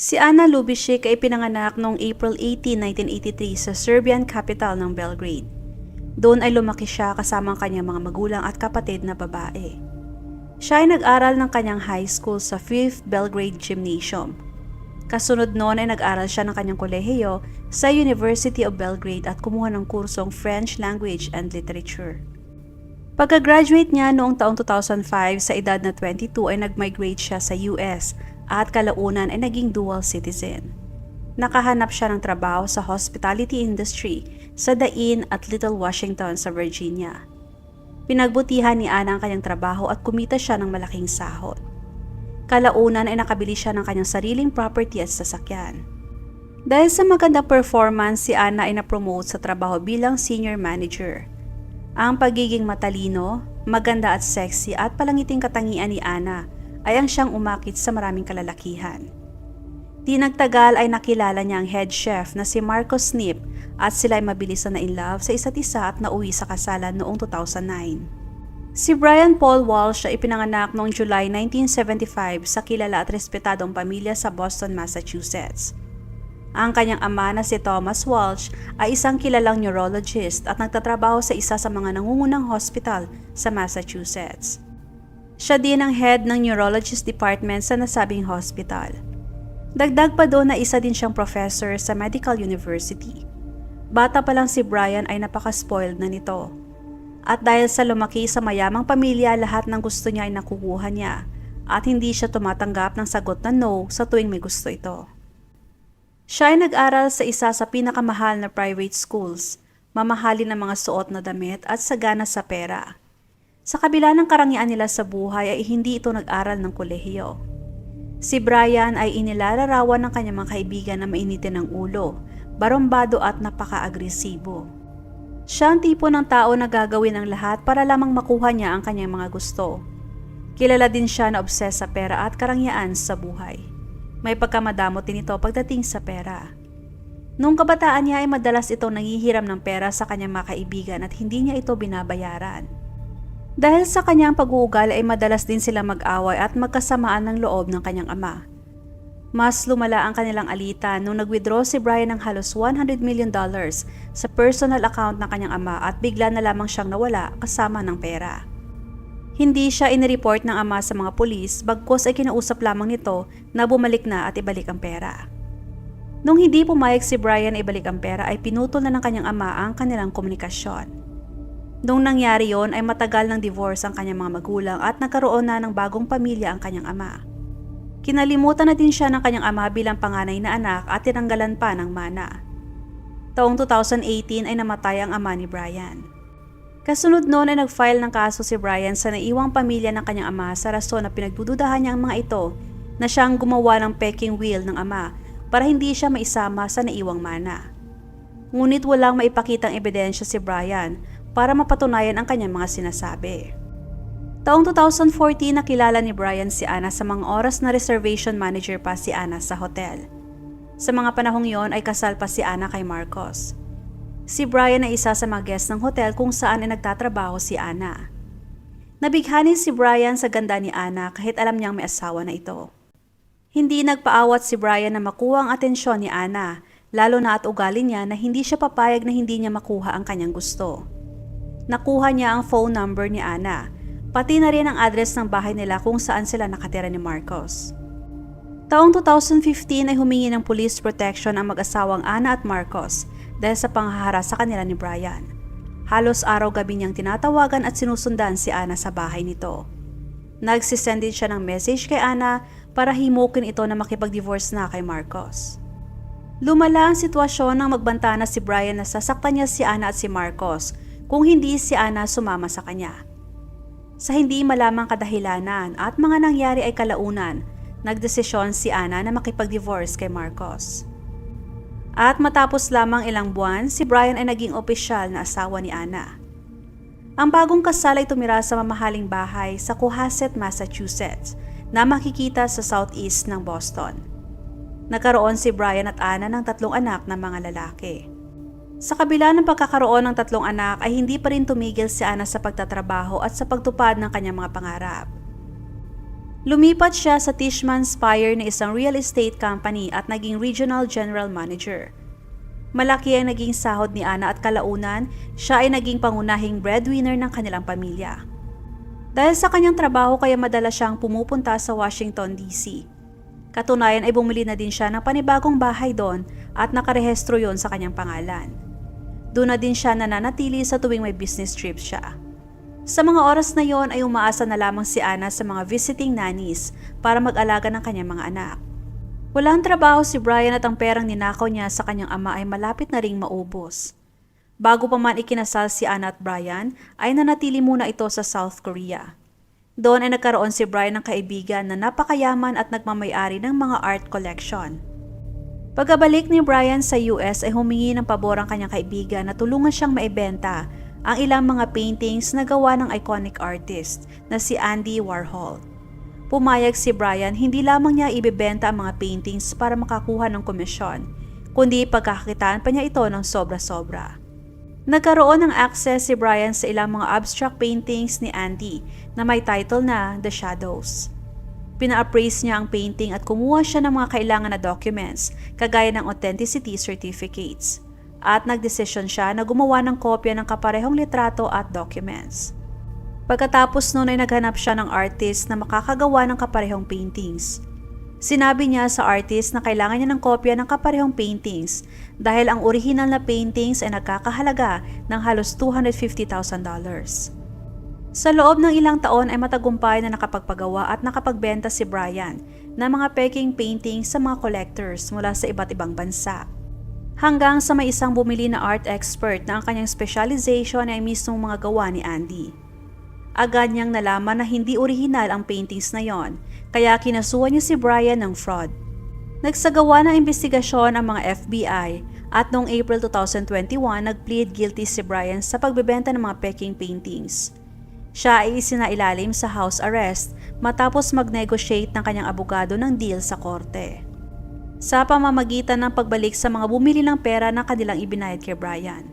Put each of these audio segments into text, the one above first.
Si Anna Lubishek ay pinanganak noong April 18, 1983 sa Serbian capital ng Belgrade. Doon ay lumaki siya kasama ang kanyang mga magulang at kapatid na babae. Siya ay nag-aral ng kanyang high school sa 5th Belgrade Gymnasium. Kasunod noon ay nag-aral siya ng kanyang kolehiyo sa University of Belgrade at kumuha ng kursong French Language and Literature. Pagka-graduate niya noong taong 2005 sa edad na 22 ay nag-migrate siya sa US at kalaunan ay naging dual citizen. Nakahanap siya ng trabaho sa hospitality industry sa Inn at Little Washington sa Virginia. Pinagbutihan ni Ana ang kanyang trabaho at kumita siya ng malaking sahod. Kalaunan ay nakabili siya ng kanyang sariling property at sasakyan. Dahil sa magandang performance, si Ana ay na-promote sa trabaho bilang senior manager. Ang pagiging matalino, maganda at sexy at palangiting katangian ni Ana ay ang siyang umakit sa maraming kalalakihan. Di nagtagal ay nakilala niya ang head chef na si Marco Snip at sila ay mabilis na in love sa isa't isa at nauwi sa kasalan noong 2009. Si Brian Paul Walsh ay ipinanganak noong July 1975 sa kilala at respetadong pamilya sa Boston, Massachusetts. Ang kanyang ama na si Thomas Walsh ay isang kilalang neurologist at nagtatrabaho sa isa sa mga nangungunang hospital sa Massachusetts. Siya din ang head ng neurologist department sa nasabing hospital. Dagdag pa doon na isa din siyang professor sa Medical University. Bata pa lang si Brian ay napaka-spoiled na nito. At dahil sa lumaki sa mayamang pamilya, lahat ng gusto niya ay nakukuha niya at hindi siya tumatanggap ng sagot na no sa tuwing may gusto ito. Siya ay nag-aral sa isa sa pinakamahal na private schools, mamahalin ng mga suot na damit at sagana sa pera. Sa kabila ng karangian nila sa buhay ay hindi ito nag-aral ng kolehiyo. Si Brian ay inilalarawan ng kanyang mga kaibigan na mainitin ng ulo, barombado at napaka-agresibo. Siya ang tipo ng tao na gagawin ang lahat para lamang makuha niya ang kanyang mga gusto. Kilala din siya na obses sa pera at karangyaan sa buhay. May pagkamadamot din ito pagdating sa pera. Noong kabataan niya ay madalas itong nangihiram ng pera sa kanyang mga kaibigan at hindi niya ito binabayaran. Dahil sa kanyang pag-uugal ay madalas din sila mag-away at magkasamaan ng loob ng kanyang ama. Mas lumala ang kanilang alitan nung nag-withdraw si Brian ng halos $100 million dollars sa personal account ng kanyang ama at bigla na lamang siyang nawala kasama ng pera. Hindi siya inireport ng ama sa mga pulis bagkos ay kinausap lamang nito na bumalik na at ibalik ang pera. Nung hindi pumayag si Brian ibalik ang pera ay pinutol na ng kanyang ama ang kanilang komunikasyon. Nung nangyari yon ay matagal ng divorce ang kanyang mga magulang at nagkaroon na ng bagong pamilya ang kanyang ama. Kinalimutan na din siya ng kanyang ama bilang panganay na anak at tinanggalan pa ng mana. Taong 2018 ay namatay ang ama ni Brian. Kasunod noon ay nag-file ng kaso si Brian sa naiwang pamilya ng kanyang ama sa rason na pinagdududahan niya ang mga ito na siyang gumawa ng peking will ng ama para hindi siya maisama sa naiwang mana. Ngunit walang maipakitang ebidensya si Brian para mapatunayan ang kanyang mga sinasabi. Taong 2014 nakilala ni Brian si Anna sa mga oras na reservation manager pa si Anna sa hotel. Sa mga panahong yon ay kasal pa si Anna kay Marcos. Si Brian ay isa sa mga guest ng hotel kung saan ay nagtatrabaho si Anna. Nabighani si Brian sa ganda ni Anna kahit alam niyang may asawa na ito. Hindi nagpaawat si Brian na makuha ang atensyon ni Anna, lalo na at ugali niya na hindi siya papayag na hindi niya makuha ang kanyang gusto. Nakuha niya ang phone number ni Anna, pati na rin ang address ng bahay nila kung saan sila nakatira ni Marcos. Taong 2015 ay humingi ng police protection ang mag-asawang Ana at Marcos dahil sa panghahara sa kanila ni Brian. Halos araw-gabi niyang tinatawagan at sinusundan si Ana sa bahay nito. Nagsisend din siya ng message kay Ana para himukin ito na makipag-divorce na kay Marcos. Lumala ang sitwasyon nang magbanta na si Brian na sasaktan niya si Ana at si Marcos kung hindi si Ana sumama sa kanya. Sa hindi malamang kadahilanan at mga nangyari ay kalaunan, nagdesisyon si Ana na makipag-divorce kay Marcos. At matapos lamang ilang buwan, si Brian ay naging opisyal na asawa ni Ana. Ang bagong kasal ay tumira sa mamahaling bahay sa Cohasset, Massachusetts na makikita sa southeast ng Boston. Nagkaroon si Brian at Ana ng tatlong anak na mga lalaki. Sa kabila ng pagkakaroon ng tatlong anak ay hindi pa rin tumigil si Ana sa pagtatrabaho at sa pagtupad ng kanyang mga pangarap. Lumipat siya sa Tishman Spire na isang real estate company at naging regional general manager. Malaki ang naging sahod ni Ana at kalaunan, siya ay naging pangunahing breadwinner ng kanilang pamilya. Dahil sa kanyang trabaho kaya madalas siyang pumupunta sa Washington DC. Katunayan ay bumili na din siya ng panibagong bahay doon at nakarehestro yon sa kanyang pangalan. Doon na din siya nananatili sa tuwing may business trips siya. Sa mga oras na yon ay umaasa na lamang si Ana sa mga visiting nannies para mag-alaga ng kanyang mga anak. Walang trabaho si Brian at ang perang ninakaw niya sa kanyang ama ay malapit na ring maubos. Bago pa man ikinasal si Ana at Brian, ay nanatili muna ito sa South Korea. Doon ay nagkaroon si Brian ng kaibigan na napakayaman at nagmamayari ng mga art collection. Pagkabalik ni Brian sa US ay humingi ng pabor ang kanyang kaibigan na tulungan siyang maibenta ang ilang mga paintings na gawa ng iconic artist na si Andy Warhol. Pumayag si Brian hindi lamang niya ibebenta ang mga paintings para makakuha ng komisyon, kundi pagkakakitaan pa niya ito ng sobra-sobra. Nagkaroon ng access si Brian sa ilang mga abstract paintings ni Andy na may title na The Shadows. Pina-appraise niya ang painting at kumuha siya ng mga kailangan na documents kagaya ng authenticity certificates at nagdesisyon siya na gumawa ng kopya ng kaparehong litrato at documents. Pagkatapos noon ay naghanap siya ng artist na makakagawa ng kaparehong paintings. Sinabi niya sa artist na kailangan niya ng kopya ng kaparehong paintings dahil ang original na paintings ay nagkakahalaga ng halos $250,000. Sa loob ng ilang taon ay matagumpay na nakapagpagawa at nakapagbenta si Brian ng mga peking paintings sa mga collectors mula sa iba't ibang bansa. Hanggang sa may isang bumili na art expert na ang kanyang specialization ay mismong mga gawa ni Andy. Agad niyang nalaman na hindi original ang paintings na yon, kaya kinasuhan niya si Brian ng fraud. Nagsagawa ng investigasyon ang mga FBI at noong April 2021 nag-plead guilty si Brian sa pagbebenta ng mga peking paintings. Siya ay isinailalim sa house arrest matapos mag-negotiate ng kanyang abogado ng deal sa korte. Sa pamamagitan ng pagbalik sa mga bumili ng pera na kanilang ibinayad kay Brian.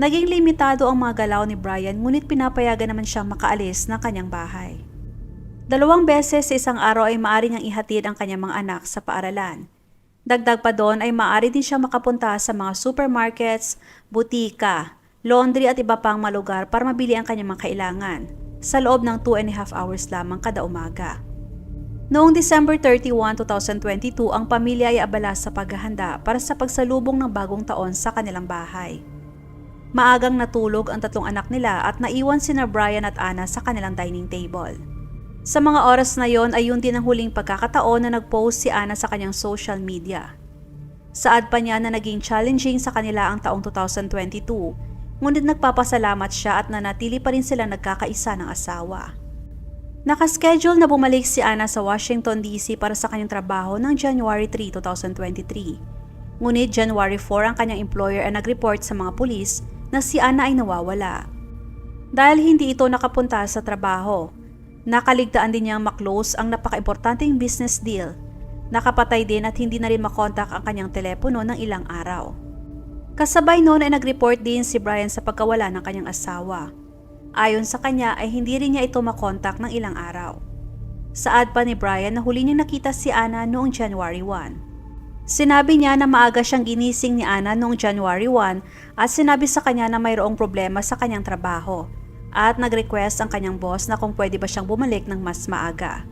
Naging limitado ang mga galaw ni Brian ngunit pinapayagan naman siyang makaalis ng kanyang bahay. Dalawang beses sa isang araw ay maaari niyang ihatid ang kanyang mga anak sa paaralan. Dagdag pa doon ay maaari din siyang makapunta sa mga supermarkets, butika, laundry at iba pang malugar para mabili ang kanyang mga kailangan sa loob ng 2 and a half hours lamang kada umaga. Noong December 31, 2022, ang pamilya ay abala sa paghahanda para sa pagsalubong ng bagong taon sa kanilang bahay. Maagang natulog ang tatlong anak nila at naiwan sina Brian at Anna sa kanilang dining table. Sa mga oras na yon ay yun din ang huling pagkakataon na nag-post si Anna sa kanyang social media. Saad pa niya na naging challenging sa kanila ang taong 2022, ngunit nagpapasalamat siya at nanatili pa rin sila nagkakaisa ng asawa. Nakaschedule na bumalik si Anna sa Washington DC para sa kanyang trabaho ng January 3, 2023. Ngunit January 4 ang kanyang employer ay nag-report sa mga pulis na si Anna ay nawawala. Dahil hindi ito nakapunta sa trabaho, nakaligtaan din niyang maklose ang napaka-importanting business deal. Nakapatay din at hindi na rin makontak ang kanyang telepono ng ilang araw. Kasabay noon ay nag-report din si Brian sa pagkawala ng kanyang asawa. Ayon sa kanya ay hindi rin niya ito makontak ng ilang araw. Saad pa ni Brian na huli niya nakita si Anna noong January 1. Sinabi niya na maaga siyang ginising ni Anna noong January 1 at sinabi sa kanya na mayroong problema sa kanyang trabaho at nag-request ang kanyang boss na kung pwede ba siyang bumalik ng mas maaga.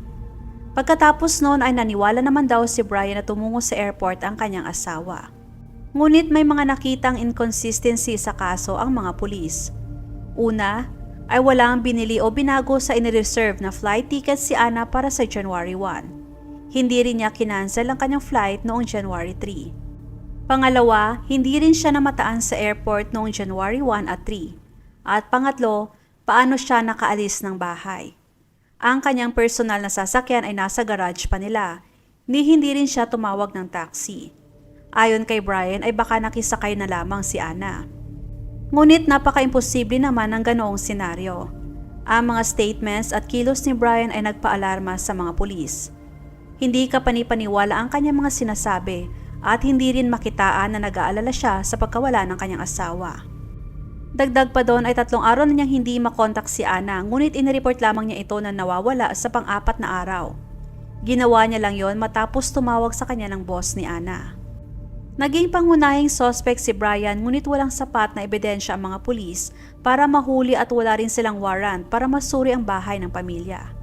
Pagkatapos noon ay naniwala naman daw si Brian na tumungo sa airport ang kanyang asawa. Ngunit may mga nakitang inconsistency sa kaso ang mga pulis. Una, ay walang binili o binago sa inireserve na flight ticket si Anna para sa January 1. Hindi rin niya kinansel ang kanyang flight noong January 3. Pangalawa, hindi rin siya namataan sa airport noong January 1 at 3. At pangatlo, paano siya nakaalis ng bahay. Ang kanyang personal na sasakyan ay nasa garage pa nila, ni hindi rin siya tumawag ng taxi. Ayon kay Brian ay baka nakisakay na lamang si Anna. Ngunit napaka-imposible naman ang ganoong senaryo. Ang mga statements at kilos ni Brian ay nagpaalarma sa mga pulis. Hindi ka panipaniwala ang kanyang mga sinasabi at hindi rin makitaan na nag-aalala siya sa pagkawala ng kanyang asawa. Dagdag pa doon ay tatlong araw na niyang hindi makontak si Ana ngunit inireport lamang niya ito na nawawala sa pang-apat na araw. Ginawa niya lang yon matapos tumawag sa kanya ng boss ni Ana. Naging pangunahing suspect si Brian ngunit walang sapat na ebidensya ang mga pulis para mahuli at wala rin silang warrant para masuri ang bahay ng pamilya.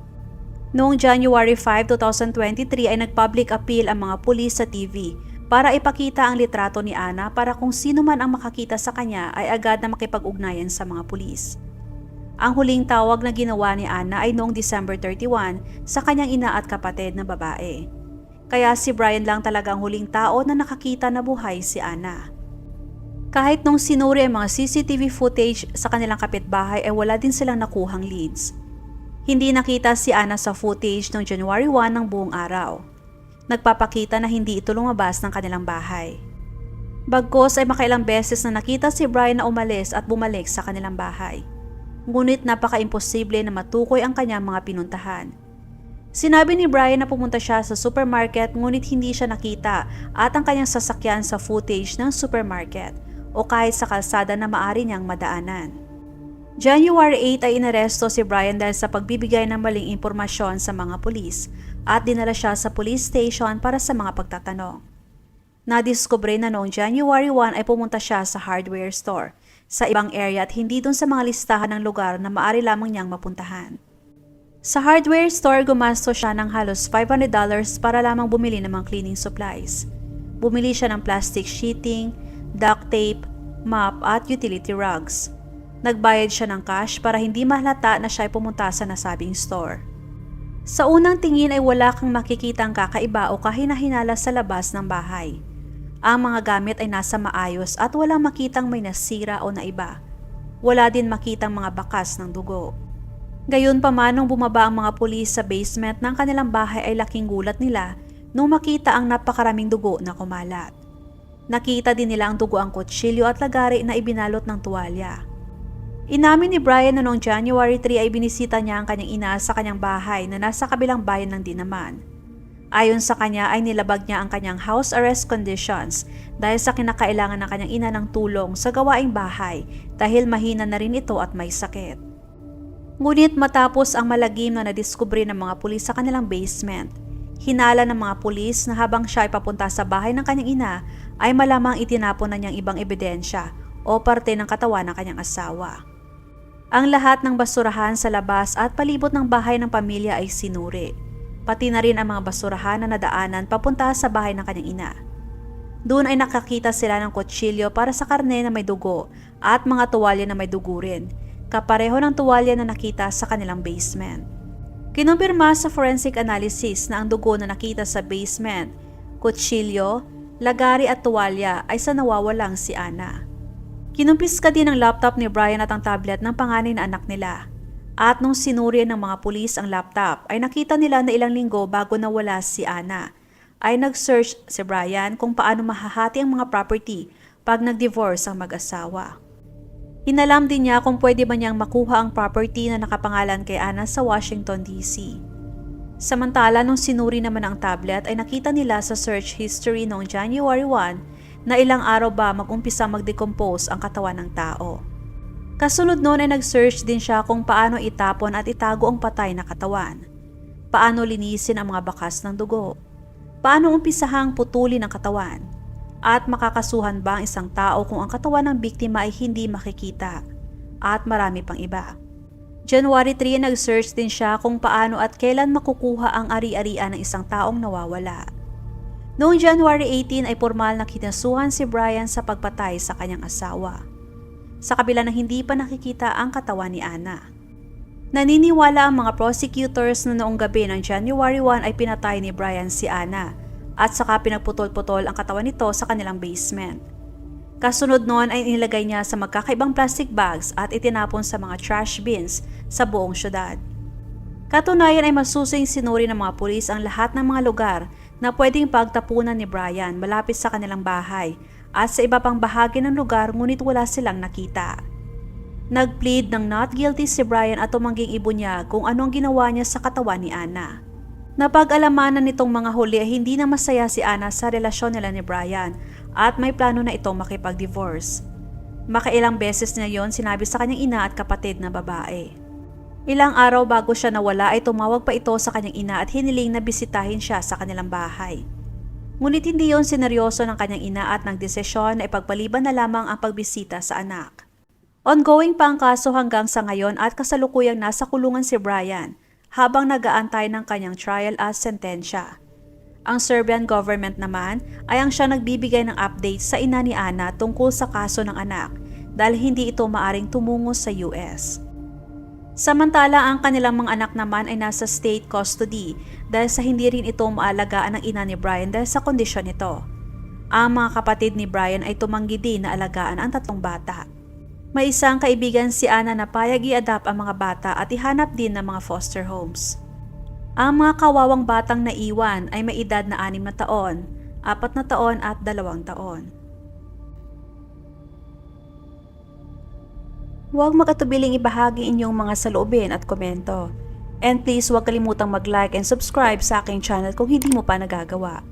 Noong January 5, 2023 ay nag-public appeal ang mga pulis sa TV para ipakita ang litrato ni Ana para kung sino man ang makakita sa kanya ay agad na makipag-ugnayan sa mga pulis. Ang huling tawag na ginawa ni Ana ay noong December 31 sa kanyang ina at kapatid na babae. Kaya si Brian lang talaga ang huling tao na nakakita na buhay si Ana. Kahit nung sinuri ang mga CCTV footage sa kanilang kapitbahay ay wala din silang nakuhang leads. Hindi nakita si Ana sa footage noong January 1 ng buong araw. Nagpapakita na hindi ito lumabas ng kanilang bahay. Bagkos ay makailang beses na nakita si Brian na umalis at bumalik sa kanilang bahay. Ngunit napaka-imposible na matukoy ang kanyang mga pinuntahan. Sinabi ni Brian na pumunta siya sa supermarket ngunit hindi siya nakita at ang kanyang sasakyan sa footage ng supermarket o kahit sa kalsada na maari niyang madaanan. January 8 ay inaresto si Brian dahil sa pagbibigay ng maling impormasyon sa mga pulis at dinala siya sa police station para sa mga pagtatanong. Nadiskubre na noong January 1 ay pumunta siya sa hardware store sa ibang area at hindi dun sa mga listahan ng lugar na maari lamang niyang mapuntahan. Sa hardware store, gumasto siya ng halos $500 para lamang bumili ng mga cleaning supplies. Bumili siya ng plastic sheeting, duct tape, mop at utility rugs. Nagbayad siya ng cash para hindi mahalata na siya ay pumunta sa nasabing store. Sa unang tingin ay wala kang makikitang kakaiba o kahinahinala sa labas ng bahay. Ang mga gamit ay nasa maayos at walang makitang may nasira o naiba. Wala din makitang mga bakas ng dugo. Gayon pa man nung bumaba ang mga pulis sa basement ng kanilang bahay ay laking gulat nila nung makita ang napakaraming dugo na kumalat. Nakita din nila ang dugo ang kutsilyo at lagari na ibinalot ng tuwalya. Inamin ni Brian na noong January 3 ay binisita niya ang kanyang ina sa kanyang bahay na nasa kabilang bayan ng Dinaman. Ayon sa kanya ay nilabag niya ang kanyang house arrest conditions dahil sa kinakailangan ng kanyang ina ng tulong sa gawaing bahay dahil mahina na rin ito at may sakit. Ngunit matapos ang malagim na nadiskubre ng mga pulis sa kanilang basement, hinala ng mga pulis na habang siya ay papunta sa bahay ng kanyang ina ay malamang itinapon na niyang ibang ebidensya o parte ng katawan ng kanyang asawa. Ang lahat ng basurahan sa labas at palibot ng bahay ng pamilya ay sinuri. Pati na rin ang mga basurahan na nadaanan papunta sa bahay ng kanyang ina. Doon ay nakakita sila ng kutsilyo para sa karne na may dugo at mga tuwalya na may dugo rin, kapareho ng tuwalya na nakita sa kanilang basement. Kinumpirma sa forensic analysis na ang dugo na nakita sa basement, kutsilyo, lagari at tuwalya ay sa nawawalang si Ana. Kinumpiska din ang laptop ni Brian at ang tablet ng panganay na anak nila. At nung sinuri ng mga pulis ang laptop, ay nakita nila na ilang linggo bago nawala si Ana. Ay nag-search si Brian kung paano mahahati ang mga property pag nag-divorce ang mag-asawa. Inalam din niya kung pwede ba niyang makuha ang property na nakapangalan kay Ana sa Washington DC. Samantala nung sinuri naman ang tablet ay nakita nila sa search history noong January 1 na ilang araw ba mag-umpisa mag-decompose ang katawan ng tao. Kasunod noon ay nag-search din siya kung paano itapon at itago ang patay na katawan. Paano linisin ang mga bakas ng dugo. Paano umpisahang putulin ang katawan. At makakasuhan ba ang isang tao kung ang katawan ng biktima ay hindi makikita. At marami pang iba. January 3 nag-search din siya kung paano at kailan makukuha ang ari-arian ng isang taong nawawala. Noong January 18 ay formal na kinasuhan si Brian sa pagpatay sa kanyang asawa. Sa kabila ng hindi pa nakikita ang katawan ni Ana. Naniniwala ang mga prosecutors na noong gabi ng January 1 ay pinatay ni Brian si Ana at saka pinagputol-putol ang katawan nito sa kanilang basement. Kasunod noon ay inilagay niya sa magkakaibang plastic bags at itinapon sa mga trash bins sa buong syudad. Katunayan ay masusing sinuri ng mga pulis ang lahat ng mga lugar na pwedeng pagtapunan ni Brian malapit sa kanilang bahay at sa iba pang bahagi ng lugar ngunit wala silang nakita. Nagplead ng not guilty si Brian at tumangging ibunyag kung anong ginawa niya sa katawan ni Ana. Napag-alamanan nitong mga huli ay hindi na masaya si Ana sa relasyon nila ni Brian at may plano na itong makipag-divorce. Makailang beses niya yon sinabi sa kanyang ina at kapatid na babae. Ilang araw bago siya nawala ay tumawag pa ito sa kanyang ina at hiniling na bisitahin siya sa kanilang bahay. Ngunit hindi yon sineryoso ng kanyang ina at nagdesisyon na ipagpaliban na lamang ang pagbisita sa anak. Ongoing pa ang kaso hanggang sa ngayon at kasalukuyang nasa kulungan si Brian habang nagaantay ng kanyang trial at sentensya. Ang Serbian government naman ay ang siya nagbibigay ng update sa ina ni Ana tungkol sa kaso ng anak dahil hindi ito maaring tumungo sa US. Samantala ang kanilang mga anak naman ay nasa state custody dahil sa hindi rin ito maalagaan ng ina ni Brian dahil sa kondisyon nito. Ang mga kapatid ni Brian ay tumanggi din na alagaan ang tatlong bata. May isang kaibigan si Ana na payag i-adapt ang mga bata at ihanap din ng mga foster homes. Ang mga kawawang batang naiwan ay may edad na 6 na taon, 4 na taon at 2 taon. Huwag makatubiling ibahagi inyong mga saloobin at komento. And please huwag kalimutang mag-like and subscribe sa aking channel kung hindi mo pa nagagawa.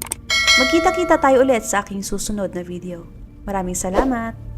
Magkita-kita tayo ulit sa aking susunod na video. Maraming salamat!